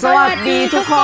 สวัสดีทุกค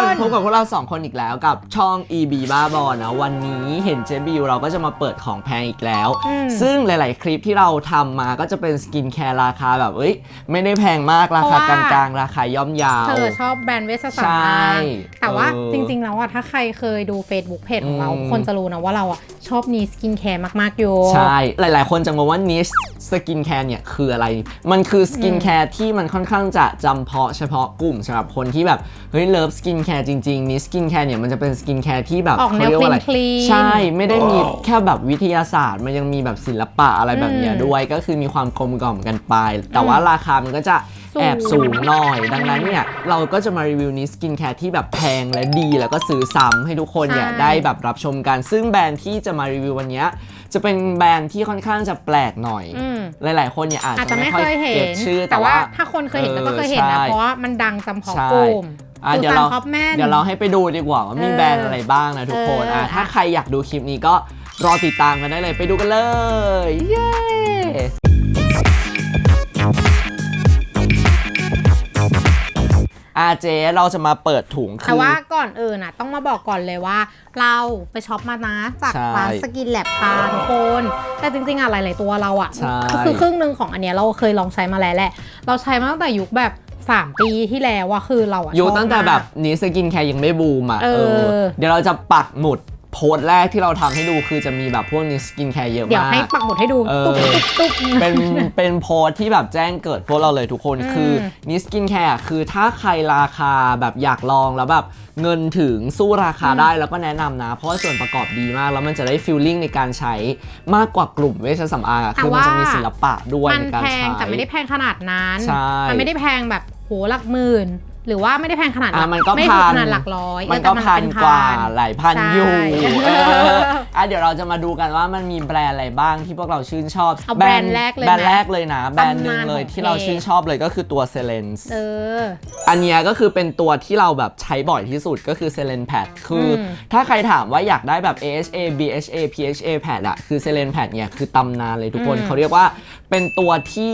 น พบกับพวกเราสองคนอีกแล้วกับช่อง EB บ้าบอนะ วันนี้เห็นเจบิวเราก็จะมาเปิดของแพงอีกแล้วอืมซึ่งหลาย ๆ คลิปที่เราทำมาก็จะเป็นสกินแคร์ราคาแบบเอ้ยไม่ได้แพงมากราคากลางๆ ราคาย่อมเยาว เธอชอบแบรนด์เวชสำใช่อางแต่ว่าเออจริง ๆ แล้วอะถ้าใครเคยดู Facebook เพจของเรา อืม คนจะรู้นะว่าเราอะชอบนีสกินแคร์มาก ๆ อยู่ ใช่ หลาย ๆ คนจะงงว่านิชสกินแคร์เนี่ยคืออะไร มันคือสกินแคร์ที่มันค่อนข้างจะจำเพาะเฉพาะกลุ่มสำหรับคนที่แบบเฮ้ยเลิฟสกินแคร์จริงๆนิสกินแคร์เนี่ยมันจะเป็นสกินแคร์ที่แบบออกแนวขาเรียกว่าอะไร clean clean ใช่ไม่ได้มีแค่แบบวิทยาศาสตร์ มันยังมีแบบศิลปะอะไรแบบเนี้ยอืมด้วยก็คือมีความกลมกล่อมกันไป แต่ว่าราคามันก็จะสูงแอบสูงหน่อย ดังนั้นเนี่ย เราก็จะมารีวิวนิสกินแคร์ที่แบบแพงและดี แล้วก็ซื้อซ้ำให้ทุกคนเนี่ยใช่ได้แบบรับชมกัน ซึ่งแบรนด์ที่จะมารีวิววันเนี้ย จะเป็นแบรนด์ที่ค่อนข้างจะแปลกหน่อย อืมหลาย ๆ คนเนี่ยอาจอาจจะจะไม่ไม่ค่อยเคยเห็เก็นตชื่อแต่ว่า ถ้าคนเคยเห็นก็จะเคยเห็นนะใช่เพราะว่ามันดังจำเพาะใช่ กลุ่มอะสุเดี๋ยวสานเราท็อปแมน เดี๋ยวเราให้ไปดูดีกว่าว่ามีเออแบรนด์อะไรบ้างนะทุกคนเอออ่ อะถ้าใครอยากดูคลิปนี้ก็รอติดตามกันได้เลยไปดูกันเลย เย้ อาเจเราจะมาเปิดถุงคืแต่อ ว่าก่อนอื่นน่ะต้องมาบอกก่อนเลยว่า เราไปช็อปมานะจากใช่ร้านสกินแลบค่ะทุกคนแต่จริงๆอะหลาย ๆ ตัวเราอะใช่ คือครึ่งหนึ่งของอันเนี้ยเราเคยลองใช้มาแล้วแหละ เราใช้มาตั้งแต่ยุคแบบ 3 ปีที่แล้วอะคือเราอะอยู่ชบตั้งแต่แบบมาก นี้สกินแคร์ยังไม่บูมอะเออ เดี๋ยวเราจะปักหมุด โพสต์แรกที่เราทำให้ดูคือจะมีแบบพวกนี้สกินแคร์เยอะเดี๋ยวมากให้ปักหมุดให้ดู เออ ตุ๊บตุ๊บตุ๊บ เป็นเป็นโพสต์ที่แบบแจ้งเกิดพวกเราเลยทุกคนอืมคือนิสกินแคร์คือถ้าใครราคาแบบอยากลองแล้วแบบเงินถึงสู้ราคาได้แล้วก็แนะนำนะ เพราะว่าส่วนประกอบดีมาก แล้วมันจะได้ฟีลลิ่งในการใช้มากกว่ากลุ่มเวชสำอางอะคือมันจะมีศิลปะด้วยมันในการแพงใช้แต่ไม่ได้แพงขนาดนั้น ใช่ มัไม่ได้แพงแบบโหหลักหมื่น หรือว่าไม่ได้แพงขนาดอะมันก็ไม่พัถึงนขนาดหลักร้อยมันเออก็แต่พันเป็กว่าพัน หลายพันใช่อยู่เออเอออะเดี๋ยวเราจะมาดูกันว่ามันมีแบรนด์อะไรบ้างที่พวกเราชื่นชอบเอาแบรนด์แรกเลยแบรนด์ไหมแรกเลยนะ แบรนด์หนึ่งเลยตำนานของที่เราเพจชื่นชอบเลยก็คือตัวเซเลนส์ เออ อันเนี้ยก็คือเป็นตัวที่เราแบบใช้บ่อยที่สุดก็คือ s e l e n Pad คืออม ถ้าใครถามว่าอยากได้แบบ AHA BHA PHA Pad อะคือ s e l e n Pad เนี่ยคือตำนานเลยทุกคนอืมเขาเรียกว่าเป็นตัวที่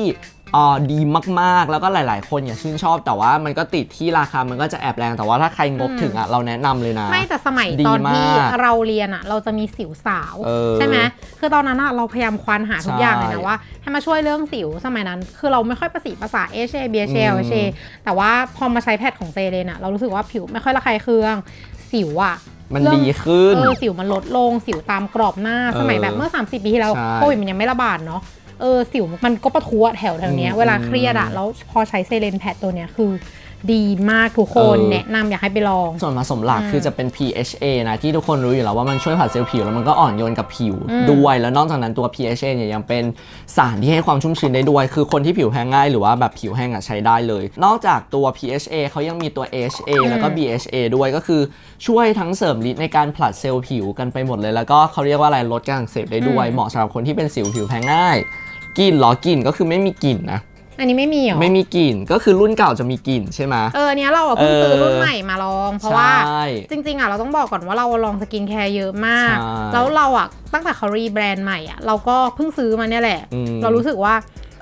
อ่าดีมากๆ แล้วก็หลาย ๆ คนเนี่ยชื่นชอบ แต่ว่ามันก็ติดที่ราคา มันก็จะแอบแรง แต่ว่าถ้าใครงบถึงอะเราแนะนำเลยนะ ไม่แต่สมัยดีตอนที่มากเราเรียนอะเราจะมีสิวสาวเออใช่ไหมคือตอนนั้นอะเราพยายามควานหาทุกใช่อย่างเลยนะว่าให้มาช่วยเรื่องสิวสมัยนั้น คือเราไม่ค่อยประสีภาษา A H A B H A อืม L H A แต่ว่าพอมาใช้แพทของเซเลนอะเรารู้สึกว่าผิวไม่ค่อยระคายเคืองสิวอะมันเรื่องดีขึ้น เออสิวมันลดลงสิวตามกรอบหน้าเออสมัยแบบเมื่อ 30 ปีที่แล้วใช่ โควิดมันยังไม่ระบาดเนาะ เออสิวมันก็ประท้วแถวแถวๆเนี้ยอืมเวลาเครียดอะแล้วพอใช้เซเลนแพดตัวเนี้ยคือ ดีมากทุกคนเออ แนะนำอยากให้ไปลอง ส่วนผสมหลักอืมคือจะเป็น PHA นะที่ทุกคนรู้อยู่แล้วว่ามันช่วยผัดเซลล์ผิวแล้วมันก็อ่อนโยนกับผิวอืมด้วยแล้วนอกจากนั้นตัว PHA เนี่ยยังเป็นสารที่ให้ความชุ่มชื้นได้ด้วย คือคนที่ผิวแห้งง่ายหรือว่าแบบผิวแห้งอะใช้ได้เลย นอกจากตัว PHA เขายังมีตัว HA แล้วก็ BHA ด้วยก็คือช่วยทั้งเสริมฤทธิ์ในการผลัดเซลล์ผิวกันไปหมดเลย แล้วก็เขาเรียกว่าอะไรลดการอักเสบได้ด้วยอืมเหมาะสำหรับคนที่เป็นสิวผิวแพ้ง่ายกลิ่นเหรอกลิ่นก็คือไม่มีกลิ่นนะ อันนี้ไม่มีเหรอ ไม่มีกลิ่นก็คือรุ่นเก่าจะมีกลิ่นใช่ไหม เอออันเนี้ยเราอะเพิ่งเออซื้อรุ่นใหม่มาลอง เพราะว่าใช่จริงๆอะเราต้องบอกก่อนว่าเราลองสกินแคร์เยอะมาก ใช่แล้วเราอะตั้งแต่เขารีแบรนด์ใหม่อะเราก็เพิ่งซื้อมาเนี่ยแหละ อืมเรารู้สึกว่า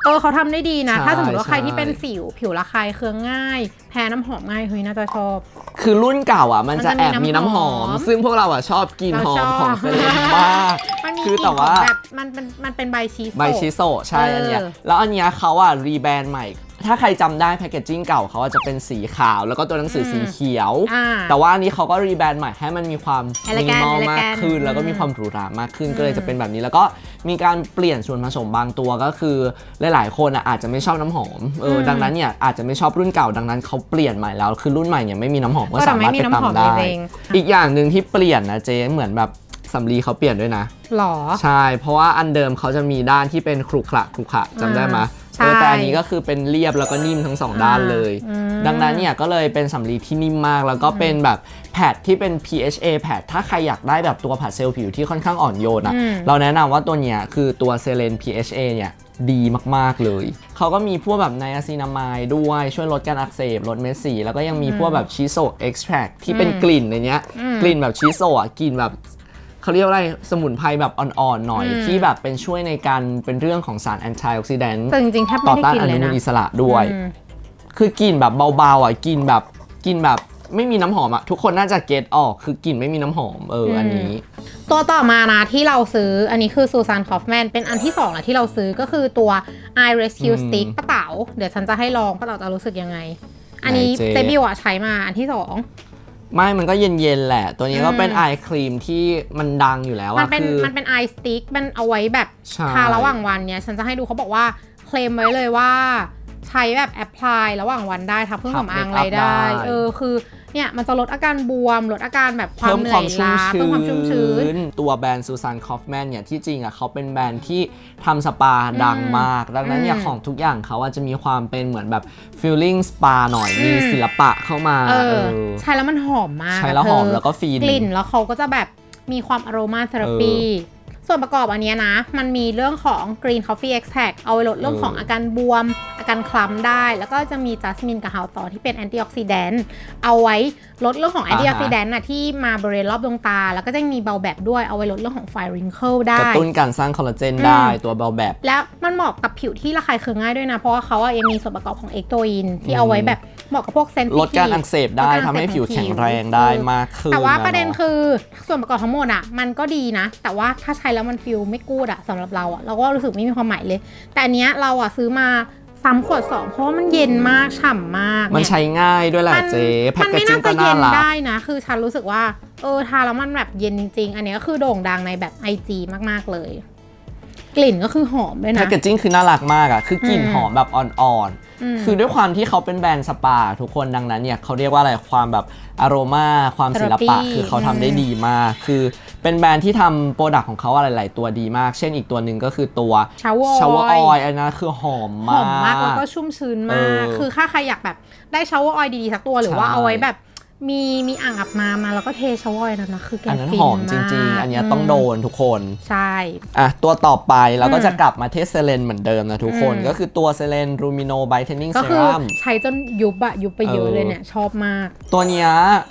เออเขาทำได้ดีนะ ใช่ถ้าสมมติว่าใครที่ใช่เป็นสิวผิวระคายเคืองง่าย แพ้น้ำหอมง่ายเฮ้ยน่าจะชอบ คือรุ่นเก่าอะ มันจะมันจะแอมีบมีน้ำหอมน้ำหอม ซึ่งพวกเราอะชอบกลิ่นหอมเราชอบของเซเลนมากมันมีคือกลิ่แต่นว่าของแบบมันเป็นมันเป็นใบชีสใบชิโซะใช่เอออัอันเนี้ยแล้วอันเนี้ยเขาอะรีแบรนด์ใหม่ ถ้าใครจำได้แพคเกจจิ้งเก่าเขาอะจะเป็นสีขาว แล้วก็ตัวหนังสืออมสีเขียว อ่าแต่ว่าอันนี้เขาก็รีแบรนด์ใหม่ให้มันมีความมิ Elegant นิมอล Elegant มากขึ้น แล้วก็มีอืมความหรูหรามากขึ้นอืมก็เลยจะเป็นแบบนี้ แล้วก็มีการเปลี่ยนส่วนผสมบางตัวก็คือหลาย ๆ คนอะอาจจะไม่ชอบน้ำหอมเอออืมดังนั้นเนี่ยอาจจะไม่ชอบรุ่นเก่าดังนั้นเขาเปลี่ยนใหม่แล้ว คือรุ่นใหม่เนี่ยไม่มีน้ำหอมก็ก็แต่สามารถไม่มีไปน้ำหอมตำได้ จริงอีกอย่างหนึ่งที่เปลี่ยนนะเจ๊เหมือนแบบสำลีเขาเปลี่ยนด้วยนะ หรอ ใช่ เพราะว่าอันเดิมเขาจะมีด้านที่เป็นขรุขระขรุขระจำได้ไหม ใช่เออแต่อันนี้ก็คือเป็นเรียบแล้วก็นิ่มทั้งสองด้านเลย อืม ดังนั้นเนี่ยก็เลยเป็นสำลีที่นิ่มมาก แล้วก็เป็นแบบแพดที่เป็น PHA แพดถ้าใครอยากได้แบบตัวผัดเซลล์ผิวที่ค่อนข้างอ่อนโยนอะอืมเราแนะนำว่าตัวเนี้ยคือตัวเซเลน PHA เนี่ยดีมากๆเลย เขาก็มีพวกแบบไนอาซินามายด้วยช่วยลดการอักเสบลดเม็ดสี แล้วก็ยังมีพวกแบบชิโซเอ็กซ์แทรที่เป็นอืมกลิ่นในเนี้ยอืมกลิ่นแบบชิโซอะกลิ่นแบบ เขาเรียกว่าอะไรสมุนไพรแบบอ่อนๆหน่อย อืมที่แบบเป็นช่วยในการเป็นเรื่องของสารแอนตี้ออกซิแดนต์แต่จริงๆแทบต่ไม่อได้ต้านกินอเลนุยมูนะลอิสระด้วย อืม คือกลิ่นแบบเบาๆอะกลิ่นแบบกลิ่นแบบไม่มีน้ำหอมอะทุกคนน่าจะเก็ตออกคือกลิ่นไม่มีน้ำหอมเอออม อันนี้ ตัวต่อมานะที่เราซื้ออันนี้คือซูซานคอฟแมนเป็นอันที่2แหละที่เราซื้อก็คือตัว Eye Rescue อืม Stick ป้าเต๋าเดี๋ยวฉันจะให้ลองป้าเต๋าจะรู้สึกยังไง อันนี้ไหนเจ๊ เจบิวอะใช้มาอันที่สอง ไม่มันก็เย็นๆแหละ ตัวนี้ก็อืมเป็นไอครีมที่มันดังอยู่แล้วมันอะเป็นคือ มันเป็นไอสติ๊กมันเอาไว้แบบใช่ ทาระหว่างวันเนี่ยฉันจะให้ดูเขาบอกว่าเคลมไว้เลยว่า ใช้แบบแอพพลายระหว่างวันได้ทับเครื่องสำอางอะไรได้ เออคือ เนี่ยมันจะลดอาการบวม ลดอาการแบบความเพิ่มเหนื่ควาอมยชุ่มล้าชื้เพิ่มความชุ่มชื้นนตัวแบรนด์ซูซานคอฟแมนเนี่ยที่จริงอะเขาเป็นแบรนด์ที่ทำสปาดังมาก ดังนั้นเนี่ยอืมของทุกอย่างเขาอาจจะมีความเป็นเหมือนแบบฟีลลิ่งสปาหน่อยอืมมีศิลปะเข้ามาเอเอออใช้แล้วมันหอมมาก ใช้แล้วหอมเธแล้วก็ฟินกลิ่นแล้วเขาก็จะแบบมีความอโรมาเทอราปี ส่วนประกอบอันเนี้ยนะ มันมีเรื่องของ Green Coffee Extract เอาไว้ลดเรื่องของเออออาการบวม อาการคล้ำได้ แล้วก็จะมีจัสมินกับฮาวตอที่เป็นแอนตี้ออกซิแดนต์เอาไว้ลดเรื่องของแอนตี้ออกซิแดนต์นะที่มาบริเวณรอบดวงตา แล้วก็จะมีเบาแบบด้วยเอาไว้ลดเรื่องของไฟริงเคิลได้กระตุ้นการสร้างคอลลาเจนได้อืมตัวเบาแบบ แล้วมันเหมาะกับผิวที่ระคายเคืองง่ายด้วยนะ เพราะว่าเขาอะยังมีส่วนประกอบของเอกโตอินที่เอาไว้แบบ เหมาะกับพวกเซนซิทีฟลดการอักเสบได้ทำให้ผิวแข็งแรงได้มากขึ้นแต่ว่าประเด็นอคือส่วนประกอบทั้งหมดอะมันก็ดีนะ แต่ว่าถ้าใช้แล้วมันฟิลไม่กูดอะสำหรับเราอะเราก็รู้สึกไม่มีความหมายเลย แต่อันเนี้ยเราอะซื้อมาซ้ำขวดสองเพราะว่ามันเย็นมากฉ่ำมากมันเยใช้ง่ายด้วยแหละมันเจ๊แพ็มักนเกไม่จิ้น่างก็จะน่าเย็นรักได้นะ คือฉันรู้สึกว่าเออทาแล้วมันแบบเย็นจริง ๆ อันเนี้ยก็คือโด่งดังในแบบ IG มากๆเลยกลิ่นก็คือหอมด้วยแพนะคเกจิ้งคือน่ารักมากอะคือกลิ่นอืมหอมแบบอ่อนมๆ คือด้วยความที่เขาเป็นแบรนด์สปา ทุกคนดังนั้นเนี่ยเขาเรียกว่าอะไรความแบบอารมาความศิลปะ Therapy คือเขาทำได้ดีมาก คือเป็นแบรนด์ที่ทำโปรดักต์ของเขาอะไรหลายตัวดีมาก เช่นอีกตัวหนึ่งก็คือตัว Shower ชาวอ Oil อยอันนั้นคือหอมหมา อมมากแล้วกก็ชุ่มชื้นเอมากอคือถ้าใครอยากแบบได้ชาวเวอร์ออยล์ดีๆสักตัวหรือว่าใช่ เอาไว้แบบ มีมีอ่างอาบน้ำมาแล้วก็เทชาวเวอร์ออยล์นั้นนะคือแกอันนั้นฟินหอมจมาริงกๆอันเนี้ยต้องโดนทุกคน ใช่ อะ ตัวต่อไปเราก็อืมจะกลับมาเทสเซเลนเหมือนเดิมนะทุกคนอืม ก็คือตัวเซเลนรูมิโนไบเทนนิ่งก็เซคือรั่ม ใช้จนยุบอะยุบไปเยอะเออเลยเนี่ย ชอบมาก ตัวเนี้ย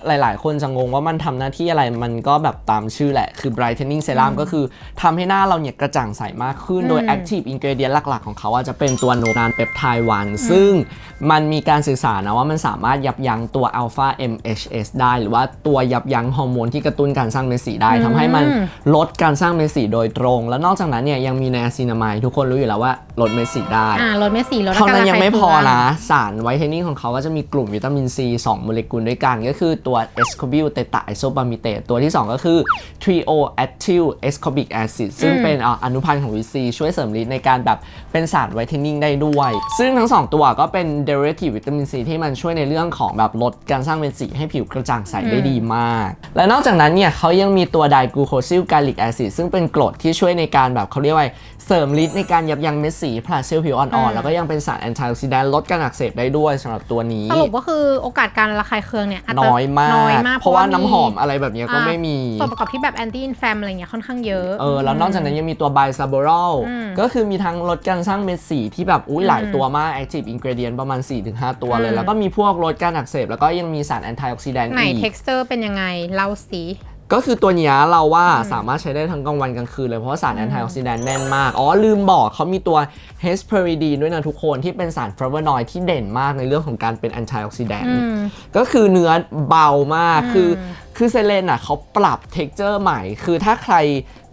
หลาย ๆ คนจะงงว่ามันทำหน้าที่อะไรมันก็แบบตามชื่อแหละ คือ brightening serum ก็คือทำให้หน้าเราเนี่ยกระจ่างใสมากขึ้น โดย อืม active ingredient หลัก ๆ ของเขาอะจะเป็นตัวโนนานเปปไทด์วันซึ่งมันมีการศึกษานะว่ามันสามารถยับยั้งตัว alpha MHS ได้หรือว่าตัวยับยั้งฮอร์โมนที่กระตุ้นการสร้างเม็ดสีได้ทำให้มันลดการสร้างเม็ดสีโดยตรง แล้วนอกจากนั้นเนี่ยยังมีไนอาซินามายทุกคนรู้อยู่แล้วว่าลดเม็ดสีได้อ่ารถเมสซี่รถเท่านั้นยังไม่พอระคายเคืนะ สารไวท์เทนนิ่งของเขาก็จะมีกลุ่มวิตามิน C 2โมเลกุลด้วยกัน ก็คือตัว e s c o b i l t e t a i s o p a m i t a t e ตัวที่ 2 ก็คือ trio ethyl ascorbic acid ซึ่งเป็นอะอนุพันธ์ของวิตซีช่วยเสริมฤทธิ์ในการแบบเป็นสารไวท์เทนนิ่งได้ด้วย ซึ่งทั้ง 2 ตัวก็เป็น derivative วิตามิน C ที่มันช่วยในเรื่องของแบบลดการสร้างเม็ดสีให้ผิวกระจ่างใสได้ดีมาก และนอกจากนั้นเนี่ยเขายังมีตัวไดกลูโคซิลกาลิกแอซิดซึ่งเป็นกรดที่ช่วยในการแบบเขาเรียกว่าเสริมฤทธิ์ในการยับยั้งเม็ดสีผลัดเซลล์ผิวอ่อนๆแล้วก็ยังเป็นสารแอนตี้ออกซิแดนต์ลดการอักเสบได้ด้วยสำหรับตัวนี้สรุปก็คือโอกาสการระคายเคืองเนี่ยอาจจะน้อยมากน้อยมาก เพราะว่าน้ำหอมอะไรแบบเนี้ยก็อ่าไม่มีส่วนประกอบที่แบบแอนตี้อินแฟมอะไรเงี้ยค่อนข้างเยอะเออแล้วนอกจากนั้นยังมีตัวไบซาโบรอลอืมก็คือมีทั้งลดการสร้างเม็ดสีที่แบบอุ้ยหลายอืมตัวมาก active ingredient ประมาณ 4-5 ตัวเลยอืมแล้วก็มีพวกลดการอักเสบแล้วก็ยังมีสารแอนตี้ออกซิแดนต์ไหน อีก texture เป็นยังไงเล่าสิก็คือตัวเนี้ยเราว่าสามารถใช้ได้ทั้งกลางวันกลางคืนเลยเพราะว่าสารแอนตี้ออกซิแดนต์แน่นมาก อ๋อ ลืมบอกเขามีตัว hesperidine ด้วยนะทุกคนที่เป็นสารฟลาโวนอยด์ที่เด่นมากในเรื่องของการเป็นแอนตี้ออกซิแดนอืต์ม ก็คือเนื้อเบามากอืมคือ คือเซเลนอะเขาปรับเท็กเจอร์ใหม่ คือถ้าใคร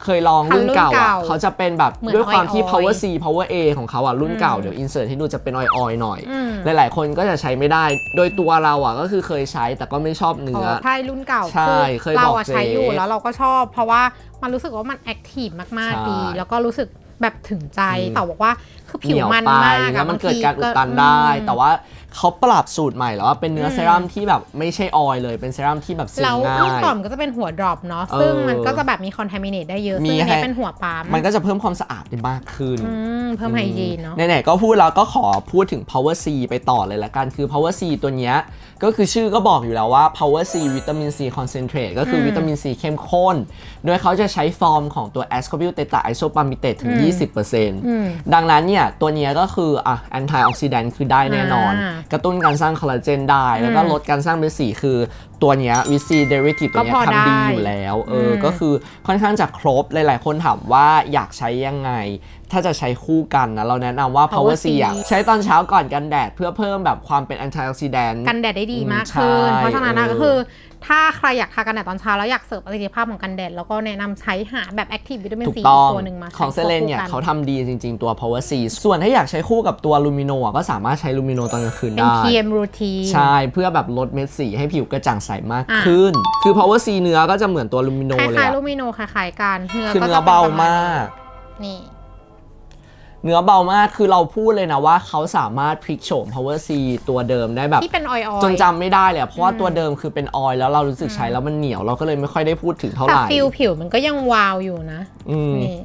เคยลองรุ่นเก่ารุ่นอะเก่าเขาจะเป็นแบบเหมือนด้วยความที่ออยๆ power C power A ของเขาอะรุ่นเก่าอืมเดี๋ยวอินเสิร์ตให้ดูจะเป็นออยๆหน่อยอืมหลายๆ คนก็จะใช้ไม่ได้ โดยตัวเราอะก็คือเคยใช้แต่ก็ไม่ชอบเนื้อใช่รุ่นเก่าใช่เคยเราบอกอะเจ๊ใช้อยู่แล้วเราก็ชอบ เพราะว่ามันรู้สึกว่ามันแอคทีฟมากใช่ๆดีแล้วก็รู้สึก แบบถึงใจอืมแต่บอกว่าคือผิเหวนียวมันไปมากอะแล้วมันบงเกิดทีการอุดตันได้อืมแต่ว่าเขาปรับสูตรใหม่แล้วว่าเป็นเนื้ออมเซรั่มที่แบบไม่ใช่ออยล์เลยเป็นเซรั่มที่แบบซึมแล้วง่าลูกยก่อนก็จะเป็นหัวดรอปเนาะเออซึ่งมันก็จะแบบมีคอนท m มิเนตได้เยอะมีซึ่งอันให้นี้เป็นหัวปั๊มมันก็จะเพิ่มความสะอาดได้มากขึ้นอืมเพิ่มไฮยีนเนาะไหนๆก็พูดแล้วก็ขอพูดถึง power C ไปต่อเลยละกันคือ power C ตัวเนี้ย ก็คือชื่อก็บอกอยู่แล้วว่า power C วิตามิน C concentrate ก็คืออมวิตามิน C เข้มข้น โดยเขาจะใช้ฟอร์มของตัว ascorbyl teta isopalmitate ถึงอืม20%ดังนั้นเนี่ย ตัวเนี้ยก็คืออะ anti oxidant คือได้แน่นอนอ่ากระตุ้นการสร้างคอลลาเจนได้ แล้วก็อืมลดการสร้างเม็ดสีคือตัวเนี้ยวิซี derivative ตัวเนี้ยก็พอทำดีได้อยู่แล้วเอออมก็คือค่อนข้างจะครบหลาย ๆ คนถามว่าอยากใช้ยังไง ถ้าจะใช้คู่กันนะ เราแนะนำว่า Power Power C C อะใช้ตอนเช้าก่อนกันแดด เพื่อเพิ่มแบบความเป็น anti oxidant กันแดดได้ดีมากขึ้นใช่เพราะฉะนั้นนะเออก็คือ ถ้าใครอยากทากันแดดตอนเช้าแล้วอยากเสริมประสิทธิภาพของกันแดดแล้วก็แนะนำใช้หาแบบ Active Vitamin ถูก C ต้องตัวหนึ่งมาของเซเลนเนี่ยใช้เขาควบคู่กัทำดีจริง ๆ ตัว power C ส่วนถ้าอยากใช้คู่กับตัวลูมิโนก็สามารถใช้ลูมิโนตอนกลางคืนเป็น ได้ PM routine ใช่ เพื่อแบบลดเม็ดสีให้ผิวกระจ่างใสมากอะ ขึ้น คือ power C เนื้อก็จะเหมือนตัวลูมิโนคเลยล้ายอะๆลูมิโนคล้ายๆกันเนื้อคือก็เนื้จะอเป็นเบาประณมาก นี้นี่ เนื้อเบามากคือเราพูดเลยนะว่าเขาสามารถพลิกโฉม power C ตัวเดิมได้แบบ ที่เป็นออยล์จนจำไม่ได้เลยอะเพราะว่าตัวเดิมคือเป็นออยล์แล้วเรารู้สึกใช้แล้วมันเหนียวเราก็เลยไม่ค่อยได้พูดถึงเท่าไหแต่ร่ฟิลผิวมันก็ยังวาวอยู่นะอืม นี่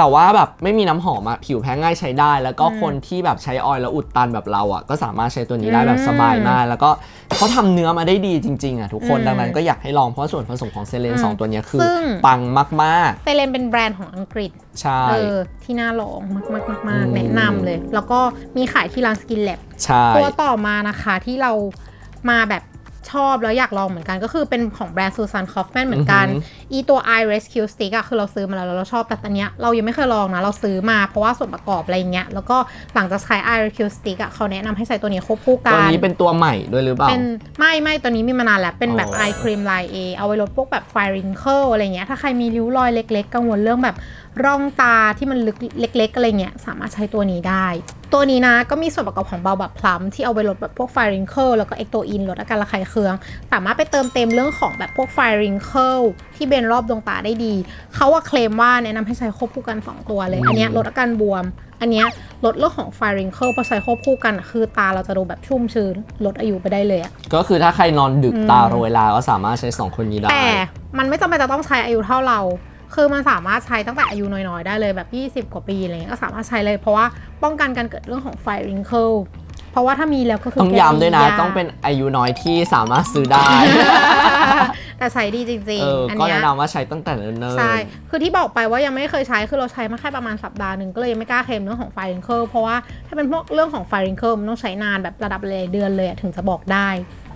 แต่ว่าแบบไม่มีน้ำหอมอะผิวแพ้ง่ายใช้ได้ แล้วก็อืมคนที่แบบใช้ออยล์แล้วอุดตันแบบเราอะก็สามารถใช้ตัวนี้ได้แบบอืมสบายมาก แล้วก็เขาทำเนื้อมาได้ดีจริงๆอะทุกคนอืมดังนั้นก็อยากให้ลองเพราะส่วนผสมของเซเลนอืมสองตัวเนี้ยคือซึ่งปังมากเซเลนเป็นแบรนด์ของอังกฤษๆใช่เออที่น่าลองมากๆมากอืมๆแนะนำเลย แล้วก็มีขายที่ร้านสกินแลบใช่ตัวต่อมานะคะที่เรามาแบบชอบแล้วอยากลองเหมือนกันก็คือเป็นของแบรนด์ซูซานคอฟแมนเหมือนกัน อีตัว i rescue stick อะคือเราซื้อมาแล้วแล้วเราชอบแต่อันเนี้ยเรายังไม่เคยลองนะ เราซื้อมาเพราะว่าส่วนประกอบอะไรเงี้ยแล้วก็หลังจากใช้ i rescue stick อะเขาแนะนำให้ใช้ตัวนี้ควบคู่กัตัวนนี้เป็นตัวใหม่ด้วยหรือเปล่าเป็นไม่ไม่ตัวนี้มีมานานแล้ว เป็นแบบอ๋อ eye cream line A เอาไว้ลดพวกแบบ fine wrinkle อะไรเงี้ยถ้าใครมีริ้วรอยเล็ก ๆ กังวลเรื่องแบบร่องตาที่มันลึกเล็ก ๆ อะไรเงี้ยสามารถใช้ตัวนี้ได้ ตัวนี้นะก็มีส่วนประกอบของเบาแบบพลัมที่เอาไว้ลดแบบพวก fine wrinkle แล้วก็เอ็กโตอินลดอาการระคายเคือง สามารถไปเติมเต็มเรื่องของแบบพวก fine wrinkle ที่เบนรอบดวงตาได้ดี เขาว่าเคลมว่าแนะนำให้ใช้ควบคู่กันสองตัวเลย อันเนี้ยลดอาการบวม อันเนี้ยลดเรื่องของ fine wrinkle พอใช้ควบคู่กันอะคือตาเราจะดูแบบชุ่มชื้นลดอายุไปได้เลยอะก็คือถ้าใครนอนดึกอืมตาโรยลาก็สามารถใช้สองคนนี้ได้ แต่มันไม่จำเป็นจะต้องใช้อายุเท่าเราคือมันสามารถใช้ตั้งแต่อายุน้อยๆ ได้เลยแบบ 20 กว่าปีอะไรเงี้ยก็สามารถใช้เลยเพราะว่าป้องกันการเกิดเรื่องของไฟริงเคิล เพราะว่าถ้ามีแล้วก็คือต้องย้ำด้วยนะแก้ต้องเป็นอายุน้อยที่สามารถซื้อได้ แต่ใช้ดีจริงเออๆอันก็เนี้ยแนะนำว่าใช้ตั้งแต่เนิ่นๆใช่ คือที่บอกไปว่ายังไม่เคยใช้ คือเราใช้มาแค่ประมาณสัปดาห์หนึ่งก็เลยยังไม่กล้าเคลมเรื่องของไฟริงเคิลเพราะว่าถ้าเป็นพวกเรื่องของไฟริงเคิลมันต้องใช้นานแบบระดับเลยเดือนเลยอะถึงจะบอกได้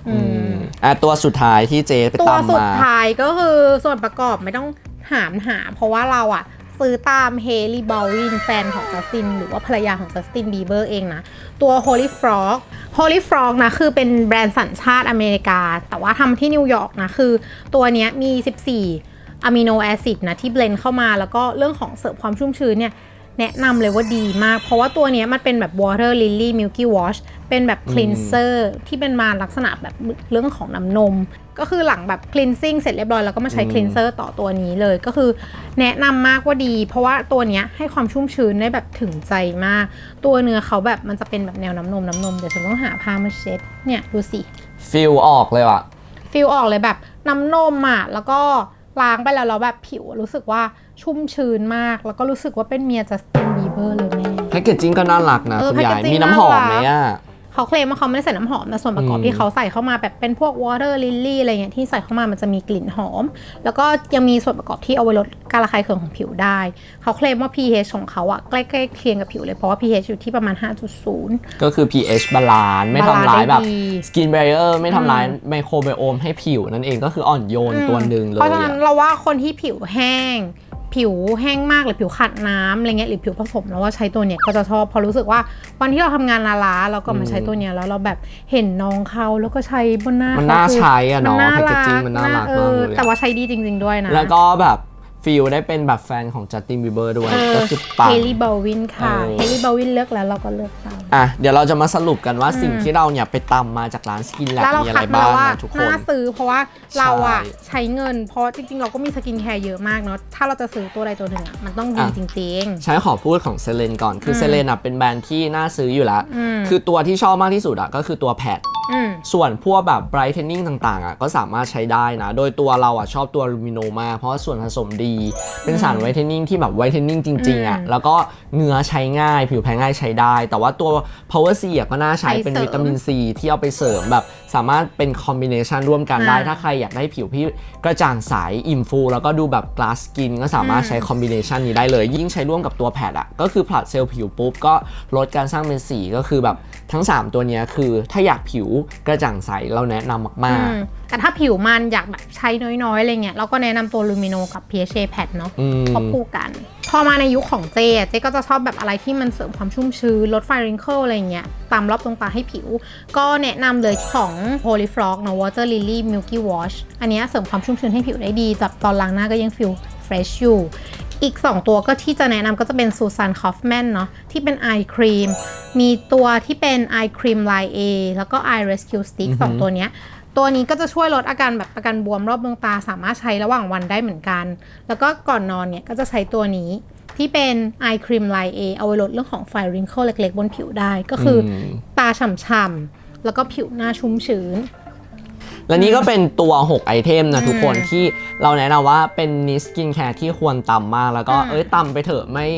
อือืมมอะตัวสุดท้ายที่เจไปตัวตามสุดมาท้ายก็คือส่วนประกอบไม่ต้องหามหา เพราะว่าเราอะ ซื้อตามเฮลิบอลวินแฟนของจัสติน หรือว่าภรรยาของจัสตินบีเบอร์เองนะ ตัว Holy Frog Holy Frog นะ คือเป็นแบรนด์สัญชาติอเมริกา แต่ว่าทำที่นิวยอร์กนะ คือตัวนี้มี 14อะมิโนแอซิดนะ ที่เบลนเข้ามาแล้วก็เรื่องของเสริมความชุ่มชื้นเนี่ย แนะนำเลยว่าดีมาก เพราะว่าตัวเนี้ยมันเป็นแบบ water lily milky wash เป็นแบบ cleanser ที่เป็นมาลักษณะแบบเรื่องของน้ำนม ก็คือหลังแบบ cleansing เสร็จเรียบร้อยแล้วก็มาใช้อืม cleanser ต่อตัวนี้เลยก็คือแนะนำมากว่าดี เพราะว่าตัวเนี้ยให้ความชุ่มชื้นได้แบบถึงใจมาก ตัวเนื้อเขาแบบมันจะเป็นแบบแนวน้ำนมน้ำนมเดี๋ยวฉันต้องหาผ้ามาเช็ดเนี่ยดูสิฟิลออกเลยว่ะฟีลออกเลยแบบน้ำนมอะแล้วก็ ล้างไปแล้วแล้วแบบผิวรู้สึกว่าชุ่มชื้นมาก แล้วก็รู้สึกว่าเป็นเมียจัสตินบีเบอร์เลยแม่แพคเกจจิ้งก็น่ารักนะเออคุณยาย packaging มีน้ำหอมน่ารักไหมอะ เขาเคลมว่าเขาไม่ได้ใส่น้ำหอมแต่ส่วนประกอบอืมที่เขาใส่เข้ามาแบบเป็นพวก water lily อะไรเงี้ยที่ใส่เข้ามามันจะมีกลิ่นหอม แล้วก็ยังมีส่วนประกอบที่เอาไว้ลดการระคายเคืองของผิวได้ เขาเคลมว่า pH ของเขาอะใกล้ๆเคียงกับผิวเลยเพราะว่า pH อยู่ที่ประมาณ 5.0 ก็คือ pH บาลานซ์ไม่ทำร้ายแบบบาลานซ์ได้ดี skin barrier ไม่ทำร้ายไมโครไบโอมให้ผิวนั่นเองก็คืออ่อนโยนตัวหนึ่งเลยเพราะฉะนั้นอะเราว่าคนที่ผิวแห้ง ผิวแห้งมากหรือผิวขาดน้ำอะไรเงี้ยหรือผิวผสมแล้วว่าใช้ตัวเนี้ยก็จะชอบเพราะรู้สึกว่าวันที่เราทำงานล้าๆเราก็มาใช้ตัวเนี้ยแล้วเราแบบเห็นน้องเขาแล้วก็ใช้บนหน้ามันเขาน่าคือใช้อะมัเนาะน่าแพคเกจรัจิ้งกมันน่ารักเอมากอเลยแต่อะว่าใช้ดีจริง ๆด้วยนะ แล้วก็แบบ ฟิลได้เป็นแบบแฟนของจัสตินบีเบอร์ด้วยเออก็คือปัง เฮลี่บ l วินค่ะเออ เฮลี่บ l วินเลือกแล้วเราก็เลือกตาม อะเดี๋ยวเราจะมาสรุปกันว่าสิ่งที่เราเนี่ยไปตำมาจากร้านสกินแลบแล้วเรามีอะคัไรดมาบ้างแล้วว่านะทุกคน น่าซื้อเพราะว่าเราอะใช่ใช้เงิน เพราะจริงๆ เราก็มีสกินแคร์เยอะมากเนาะถ้าเราจะซื้อตัวใดตัวหนึ่งอะมันต้องดีอะ จริง ใช้ขอพูดของเซเลนก่อน คืออมเซเลนอะเป็นแบรนด์ที่น่าซื้ออยู่แล้ว อืมคือตัวที่ชอบมากที่สุดอะก็คือตัวแพดๆอืมส่วนพวกแบบ brightening ต่างๆอะก็สามารถใช้ได้นะ โดยตัวเราอะชอบตัวลูมิโนมากเพราะว่าส่วนผสมดี เป็นสาร whitening ที่แบบ whitening จริงๆอะอืมแล้วก็เนื้อใช้ง่าย ผิวแพ้ง่ายใช้ได้ แต่ว่าตัว power C อะก็น่าใช้ไปเป็นเสริมวิตามิน C ที่เอาไปเสริมแบบ สามารถเป็นคอมบิเนชันร่วมกันได้ อ่าถ้าใครอยากได้ผิวที่กระจ่างใสอิ่มฟู แล้วก็ดูแบบ glass skin ก็สามารถใช้คอมบิเนชันนี้ได้เลย ยิ่งใช้ร่วมกับตัวแพดอะก็คือผลัดเซลล์ผิวปุ๊บ ก็ลดการสร้างเป็นสีก็คือแบบทั้ง 3 ตัวเนี้ยคือถ้าอยากผิวกระจ่างใสเราแนะนำมาก อืมแต่ถ้าผิวมันอยากแบบใช้น้อยๆอะไรเงี้ยเราก็แนะนำตัวลูมิโนกับ PHA Pad เนาะอืม ควบคู่กันพพอมาในยุคของเจอะเจก็จะชอบแบบอะไรที่มันเสริมความชุ่มชื้นลดไฟริงเคิลอะไรอย่างเงี้ยตามรอบดวงตาให้ผิว ก็แนะนำเลยของ Holy Frog เนอะ Water Lily Milky Wash อันเนี้ยเสริมความชุ่มชื้นให้ผิวได้ดีแบบตอนล้างหน้าก็ยังฟิลเฟรชอยู่ อีก 2 ตัวก็ที่จะแนะนำก็จะเป็น Susan Kaufman เนาะที่เป็น Eye Cream มีตัวที่เป็น Eye Cream Line A แล้วก็ Eye Rescue Stick อือหือสองตัวเนี้ยตัวนี้ก็จะช่วยลดอาการแบบอาการบวมรอบดวงตาสามารถใช้ระหว่างวันได้เหมือนกัน แล้วก็ก่อนนอนเนี่ยก็จะใช้ตัวนี้ที่เป็น Eye Cream Line A เอาไว้ลดเรื่องของไฟริงเคิลเล็กๆ บนผิวได้ก็คืออมตาฉ่ำๆ แล้วก็ผิวหน้าชุ่มชื้น และนี่ก็เป็นตัว 6 ไอเทมนะทุกคนอืมที่เราแนะนำว่าเป็นนิสกินแคร์ที่ควรตำมาก แล้วก็อืมเอ้ยตำไปเถอะไม่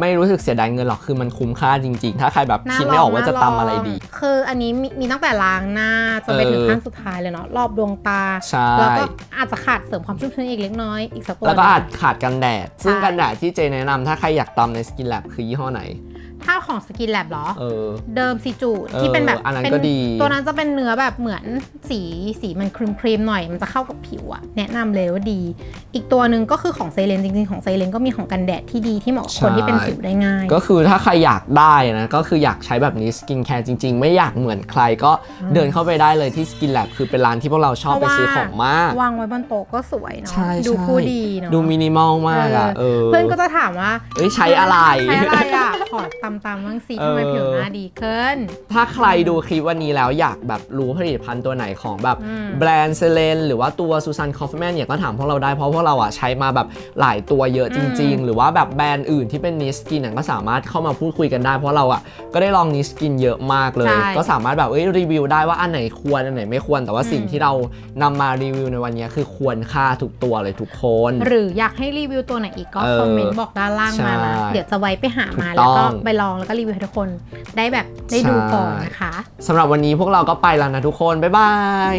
ไม่รู้สึกเสียดายเงินหรอกคือมันคุ้มค่าจริง ๆ ถ้าใครแบบน่าคิดไม่ออกว่าจะลงตำอะไรดี คืออันนี้มีมีตั้งแต่ล้างหน้าจนไปถึงเออขั้นสุดท้ายเลยเนาะรอบดวงตา ใช่ แล้วก็อาจจะขาดเสริมความชุ่มชื้นอีกเล็กน้อยอีกสักตัวแล้วก็หนึ่งอาจขาดกันแดด ซึ่งใช่กันแดดที่เจแนะนำถ้าใครอยากตำในสกินแลบคือยี่ห้อไหน ถ้าของสกินแลบเหรอ เออ เดิมซีจูดเออที่เป็นแบบอันนั้นเป็ก็ดีตัวนั้นจะเป็นเนื้อแบบเหมือนสีสีมันครีมครีมๆหน่อย มันจะเข้ากับผิวอะแนะนำเลยว่าดี อีกตัวหนึ่งก็คือของไซเลนจริงๆ ของไซเลนก็มีของกันแดดที่ดีที่เหมาะกับคนที่เป็นสิวได้ง่าย ก็คือถ้าใครอยากได้นะ ก็คืออยากใช้แบบนี้สกินแคร์จริงๆ ไม่อยากเหมือนใครก็เดินเข้าไปได้เลยที่สกินแลบคือเป็นร้านที่พวกเราชอบไปซื้อของมากวางไว้บนโต๊ะก็สวยเนาะใช่ดูใช่ผู้ดีเนาะดูมินิมอลมากอะเออเพื่อนก็จะถามว่าเอ้ยใช้อะไรใช้อะไรอะขอตำตำบ้างสิทำไมเออผิวหน้าดีขึ้น ถ้าใครดูคลิปวันนี้แล้วอยากแบบรู้ผลิตภัณฑ์ตัวไหนของแบบอืมแบรนด์เซเลนหรือว่าตัวซูซานคอฟแมนเนี่ยก็ถามพวกเราได้เพราะพวกเราอะใช้มาแบบหลายตัวเยอะจริง ๆ หรือว่าแบบแบรนด์อื่นที่เป็นนิสกินก็สามารถเข้ามาพูดคุยกันได้เพราะเราอะก็ได้ลองนิสกินเยอะมากเลยใช่ก็สามารถแบบเอ้ยรีวิวได้ว่าอันไหนควรอันไหนไม่ควรแต่ว่าสิ่งอืมที่เรานำมารีวิวในวันนี้คือควรค่าทุกตัวเลยทุกคน หรืออยากให้รีวิวตัวไหนอีกก็เออคอมเมนต์บอกด้านล่างมานะใช่เดี๋ยวจะไว้ไปหามาถูกแล้วก็ต้องไปลองแล้วก็รีวิวให้ทุกคนได้แบบได้ดูก่อนนะคะ สำหรับวันนี้พวกเราก็ไปแล้วนะทุกคน บ๊ายบาย